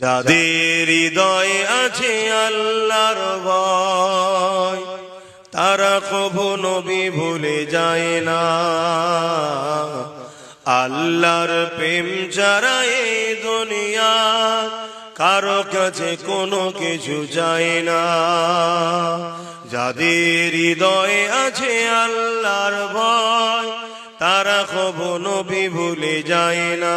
যাদের হৃদয় আছে আল্লাহর ভয়, তারা কবু নবী ভুলে যায় না। আল্লাহর প্রেম যারা এই দুনিয়া কারও কাছে কোনো কিছু চায় না। যাদের হৃদয়ে আছে আল্লাহর ভয়, তারা কবু নবী ভুলে যায় না।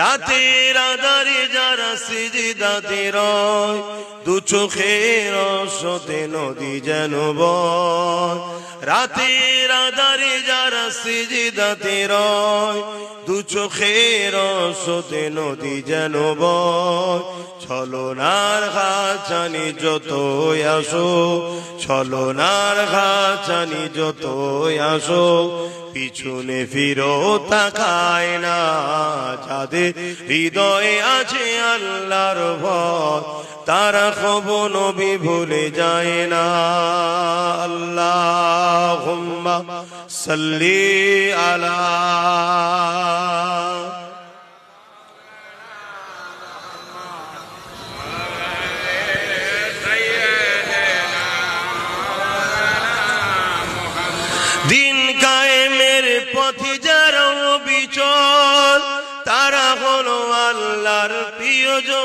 রাতের আধারে যারা সিজিদাতে রয় দু চোখের সতে নদী যেন বয়। রাতের আধারে যারা সিজিদাতে রয় দু চোখের সতে নদী যেন বয়। ছলনার ঘাচানি যত আসো, ছলনার ঘাচানি যত আসো, পিছনে ফিরো তাকায় না, যাদের হৃদয়ে আছে আল্লাহর ভয় তারা খব নবী ভুলে যায় না। আল্লাহ সাল্লি আলা দিন আল্লাহর প্রিয়জন